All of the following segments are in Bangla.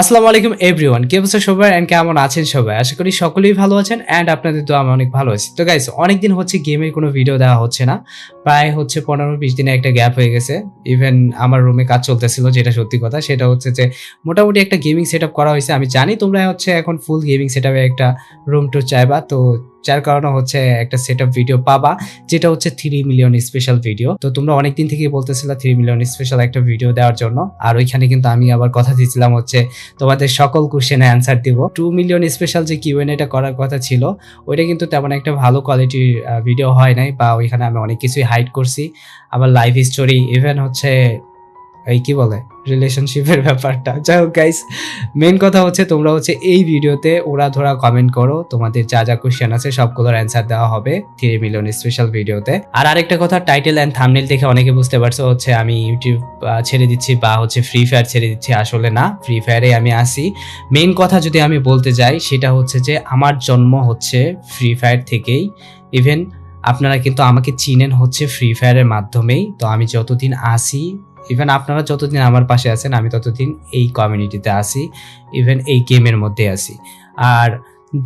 আসসালামু আলাইকুম এভরিওয়ান কে বলছে সবাই অ্যান্ড কেমন আছেন সবাই? আশা করি সকলেই ভালো আছেন অ্যান্ড আপনাদের তো আমি অনেক ভালো আছি। তো গাইস অনেকদিন হচ্ছে গেমের কোনো ভিডিও দেওয়া হচ্ছে না। প্রায় হচ্ছে পনেরো বিশ দিনে একটা গ্যাপ হয়ে গেছে। ইভেন আমার রুমে কাজ চলতেছিল, যেটা সত্যি কথা, সেটা হচ্ছে যে মোটামুটি একটা গেমিং সেট করা হয়েছে। আমি জানি তোমরা হচ্ছে এখন ফুল গেমিং সেট একটা রুম টু চাইবা, তো যার কারণে হচ্ছে একটা সেট ভিডিও পাবা, যেটা হচ্ছে থ্রি মিলিয়ন স্পেশাল ভিডিও তো তোমরা অনেকদিন থেকেই বলতেছিলে থ্রি মিলিয়ন স্পেশাল একটা ভিডিও দেওয়ার জন্য। আর ওইখানে কিন্তু আমি আবার কথা দিয়েছিলাম হচ্ছে তোমাদের সকল কোশ্চেনে অ্যান্সার দিব। টু মিলিয়ন স্পেশাল যে কিউএন এটা করার কথা ছিল, ওইটা কিন্তু তেমন একটা ভালো কোয়ালিটির ভিডিও হয় নাই বা ওইখানে আমি অনেক কিছুই হাইড করছি। আবার লাইভ স্টোরি ইভেন হচ্ছে এই কি বলে? রিলেশনশিপের ব্যাপারটা। যাই হোক গাইস মেন কথা হচ্ছে তোমরা হচ্ছে এই ভিডিওতে ওরা ধরা কমেন্ট করো, তোমাদের যা যা কোশ্চেন আছে সবগুলোর অ্যান্সার দেওয়া হবে থ্রি মিলিয়ন স্পেশাল ভিডিওতে আর আরেকটা কথা টাইটেল অ্যান্ড থামনেল দেখে অনেকে বুঝতে পারছ হচ্ছে আমি ইউটিউব ছেড়ে দিচ্ছি বা হচ্ছে ফ্রি ফায়ার ছেড়ে দিচ্ছি, আসলে না ফ্রি ফায়ারে আমি আসি। মেন কথা যদি আমি বলতে যাই, সেটা হচ্ছে যে আমার জন্ম হচ্ছে ফ্রি ফায়ার থেকেই। ইভেন আপনারা কিন্তু আমাকে চিনেন হচ্ছে ফ্রি ফায়ারের মাধ্যমেই। তো আমি যতদিন আসি ইভেন আপনারা যতদিন আমার পাশে আছেন, আমি ততদিন এই কমিউনিটিতে আসি ইভেন এই গেমের মধ্যে আসি আর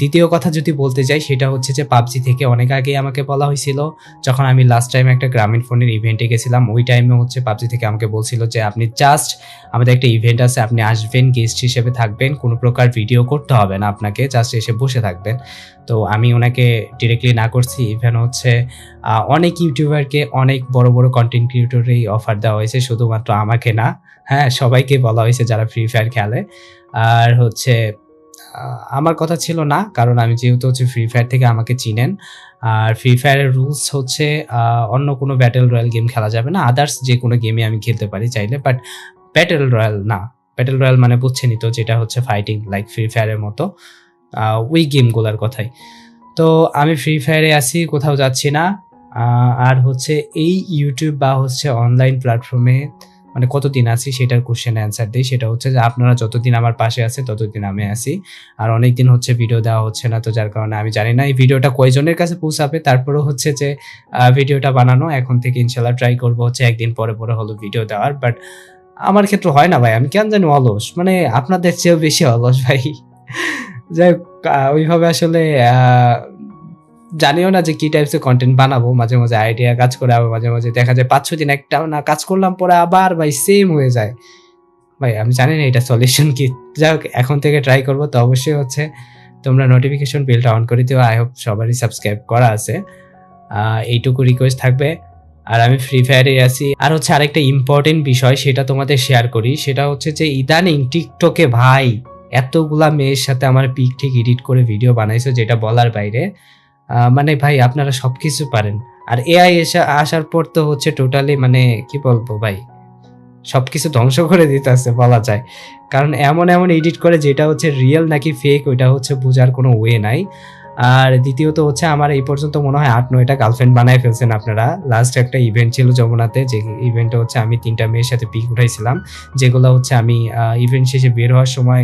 দ্বিতীয় কথা যদি বলতে যাই, সেটা হচ্ছে যে পাবজি থেকে অনেক আগেই আমাকে বলা হয়েছিল। যখন আমি লাস্ট টাইম একটা গ্রামীণ ফোনের ইভেন্টে গেছিলাম, ওই টাইমে হচ্ছে পাবজি থেকে আমাকে বলছিল যে, আপনি জাস্ট আমাদের একটা ইভেন্ট আছে, আপনি আসবেন গেস্ট হিসেবে থাকবেন, কোনো প্রকার ভিডিও করতে হবে না আপনাকে জাস্ট এসে বসে থাকবেন। তো আমি ওনাকে ডিরেক্টলি না করছি ইভেন হচ্ছে অনেক ইউটিউবারকে অনেক বড় বড় কন্টেন্ট ক্রিয়েটরেই অফার দেওয়া হয়েছে, শুধুমাত্র আমাকে না হ্যাঁ সবাইকে বলা হয়েছে যারা ফ্রি ফায়ার খেলে। আর হচ্ছে আমার কথা ছিল না, কারণ আমি যেহেতু হচ্ছে ফ্রি ফায়ার থেকে আমাকে চিনেন। আর ফ্রি ফায়ারের রুলস হচ্ছে অন্য কোনো ব্যাটেল রয়্যাল গেম খেলা যাবে না। আদার্স যে কোনো গেমে আমি খেলতে পারি চাইলে বাট ব্যাটেল রয়্যাল না। ব্যাটেল রয়্যাল মানে বুঝছেনই তো, যেটা হচ্ছে ফাইটিং লাইক ফ্রি ফায়ারের মতো ওই গেমগুলোর কথাই। তো আমি ফ্রি ফায়ারে আসি কোথাও যাচ্ছি না। আর হচ্ছে এই ইউটিউব বা হচ্ছে অনলাইন প্ল্যাটফর্মে মানে কতদিন আছি সেটার কোশ্চেন অ্যান্সার দিই। সেটা হচ্ছে যে আপনারা যতদিন আমার পাশে আছে ততদিন আমি আসি আর অনেক দিন হচ্ছে ভিডিও দেওয়া হচ্ছে না তো যার কারণে আমি জানি না এই ভিডিওটা কয়জনের কাছে পৌঁছাবে। তারপরেও হচ্ছে যে ভিডিওটা বানানো এখন থেকে ইনশাল্লাহ ট্রাই করব হচ্ছে একদিন পরে পরে হলো ভিডিও দেওয়ার। বাট আমার ক্ষেত্রে হয় না ভাই আমি কেন জানি অলস। মানে আপনাদের চেয়েও বেশি অলস ভাই। যাই হোক, ওইভাবে আসলে জানিও না যে কি টাইপসের কন্টেন্ট বানাবো। মাঝে মাঝে আইডিয়া কাজ করে, আবার মাঝে মাঝে দেখা যায় পাঁচ দিন একটা না কাজ করলাম, পরে আবার ভাই সেম হয়ে যায়। ভাই, আমি জানি না এটা সলিউশন কি। যাই হোক, এখন থেকে ট্রাই করব। তো অবশ্যই হচ্ছে, তোমরা নোটিফিকেশন বিলটা অন করে দিও। আই হোপ সবারই সাবস্ক্রাইব করা আছে। এইটুকু রিকোয়েস্ট থাকবে। আর আমি ফ্রি ফায়ারে আছি। আর হচ্ছে আরেকটা ইম্পর্টেন্ট বিষয়, সেটা তোমাদের শেয়ার করি। সেটা হচ্ছে যে ইদানিং টিকটকে ভাই, এতগুলা মেয়ের সাথে আমার পিক ঠিক এডিট করে ভিডিও বানাইছো, যেটা বলার বাইরে। মানে ভাই, আপনারা সব কিছু পারেন। আর এআই এসে আসার পর তো হচ্ছে টোটালি মানে কি বলব ভাই সব কিছু ধ্বংস করে দিতেছে বলা যায়। কারণ এমন এমন এডিট করে যেটা হচ্ছে রিয়েল নাকি ফেক ওইটা হচ্ছে বোঝার কোনো ওয়ে নাই। আর দ্বিতীয়ত হচ্ছে আমার এই পর্যন্ত মনে হয় আট নয়টা গার্লফ্রেন্ড বানায় ফেলছেন আপনারা। লাস্ট একটা ইভেন্ট ছিল যমুনাতে, যে ইভেন্টটা হচ্ছে আমি তিনটা মেয়ের সাথে পিক উঠাইছিলাম যেগুলো হচ্ছে আমি ইভেন্ট শেষে বের হওয়ার সময়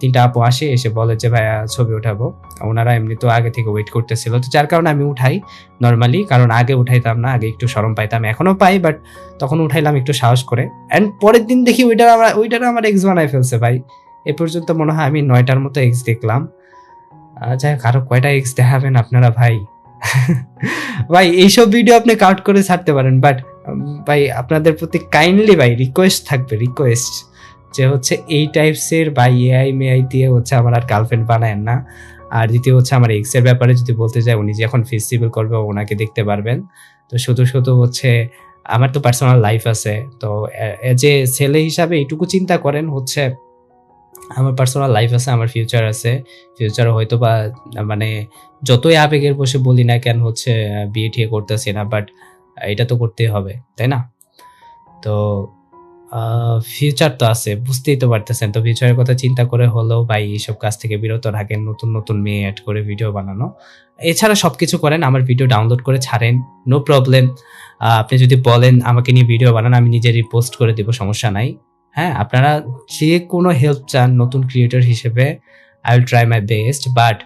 তিনটা আপু আসে, এসে বলে যে, ভাইয়া, ছবি উঠাবো। ওনারা এমনি তো আগে থেকে ওয়েট করতেছিল। তো যার কারণে আমি উঠাই নর্মালি কারণ আগে উঠাইতাম না, আগে একটু সরম পাইতাম, এখনও পাই বাট তখন উঠাইলাম একটু সাহস করে। অ্যান্ড পরের দিন দেখি ওইটার আমার ওইটার আমার এক্স বানায় ফেলছে, ভাই। এ পর্যন্ত মনে হয় আমি নয়টার মতো এক্স দেখলাম। যাই হোক, আরও কয়টা এক্স দেখাবেন আপনারা, ভাই? ভাই, এইসব ভিডিও আপনি কাউন্ট করে ছাড়তে পারেন বাট ভাই, আপনাদের প্রতি কাইন্ডলি ভাই রিকোয়েস্ট থাকবে রিকোয়েস্ট যে হচ্ছে এই টাইপসের বা এআই মেআই দিয়ে হচ্ছে আমার আর গার্লফ্রেন্ড বানায়েন না। আর দ্বিতীয় হচ্ছে আমার এক্সের ব্যাপারে যদি বলতে চাই উনি যখন ফেস্টিভ্যাল করবে, ওনাকে দেখতে পারবেন। তো শুধু শুধু হচ্ছে আমার তো পার্সোনাল লাইফ আছে। তো এজ এ ছেলে হিসাবে এইটুকু চিন্তা করেন, হচ্ছে আমার পার্সোনাল লাইফ আছে, আমার ফিউচার আছে। ফিউচার হয়তো বা মানে যতই আবেগের বসে বলি না কেন হচ্ছে বিয়ে ঠিয়ে করতেছি না বাট এটা তো করতেই হবে, তাই না? তো ফিউচার তো আছে, বুঝতেই তো পারতেছেন। তো ফিউচারের কথা চিন্তা করে হলেও ভাই এইসব কাজ থেকে বিরত রাখেন নতুন নতুন মেয়ে অ্যাড করে ভিডিও বানানো। এছাড়া সব কিছু করেন, আমার ভিডিও ডাউনলোড করে ছাড়েন নো প্রবলেম আপনি যদি বলেন আমাকে নিয়ে ভিডিও বানান, আমি নিজেরই রিপোস্ট করে দিব, সমস্যা নাই। হ্যাঁ আপনারা যে কোনো হেল্প চান নতুন ক্রিয়েটর হিসেবে I will try my best but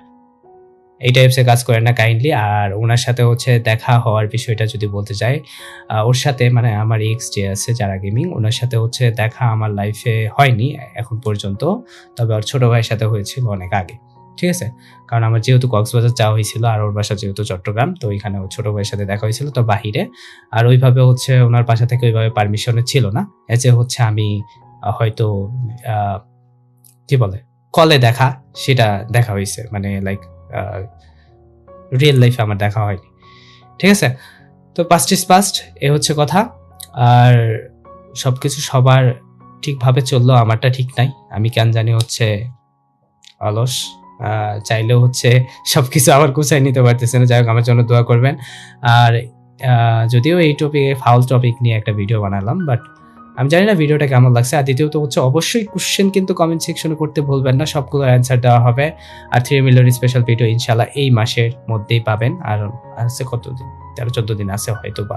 এই টাইপসের কাজ করেন না কাইন্ডলি আর ওনার সাথে হচ্ছে দেখা হওয়ার বিষয়টা যদি বলতে চাই ওর সাথে মানে আমার এক্স যে আছে যারা গেমিং ওনার সাথে হচ্ছে দেখা আমার লাইফে হয়নি এখন পর্যন্ত, তবে ওর ছোট ভাইয়ের সাথে হয়েছিল অনেক আগে, ঠিক আছে? কারণ আমার যেহেতু কক্সবাজার যাওয়া হয়েছিল আর ওর বাসা যেহেতু চট্টগ্রাম, তো ওইখানে ওর ছোট ভাইয়ের সাথে দেখা হয়েছিল, তো বাহিরে, আর ওইভাবে হচ্ছে ওনার বাসা থেকে ওইভাবে পারমিশনে ছিল না এতে হচ্ছে আমি হয়তো কি বলে কলে দেখা, সেটা দেখা হয়েছে মানে লাইক রিয়েল লাইফে আমার দেখা হয়নি। ঠিক আছে? তো পাস্ট ইজ পাস্ট এ হচ্ছে কথা। আর সব কিছু সবার ঠিকভাবে চলল, আমারটা ঠিক নাই। আমি কেন জানি হচ্ছে অলস। চাইলেও হচ্ছে সব কিছু আবার গুছাই নিতে পারতেছে না। যাই হোক, আমার জন্য দোয়া করবেন। আর যদিও এই টপিকে ফাউল টপিক নিয়ে একটা ভিডিও বানালাম বাট আমি জানি না ভিডিওটা কেমন লাগছে। আর দ্বিতীয়ত হচ্ছে, অবশ্যই কোশ্চেন কিন্তু কমেন্ট সেকশনে করতে ভুলবেন না সবগুলোর অ্যান্সার দেওয়া হবে। আর থ্রি মিলিয়ন স্পেশাল ভিডিও ইনশাল্লাহ এই মাসের মধ্যেই পাবেন। আর আছে কতদিন? তেরো, চোদ্দ দিন আছে হয়তো বা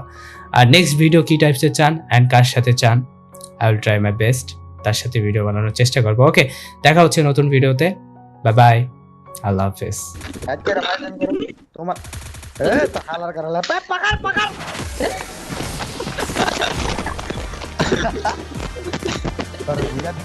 আর নেক্সট ভিডিও কি টাইপসের চান অ্যান্ড কার সাথে চান I will try my best তার সাথে ভিডিও বানানোর চেষ্টা করব। ওকে দেখা হচ্ছে নতুন ভিডিওতে বাই বাই আল্লাহ হাফেজ। তোমার এ তো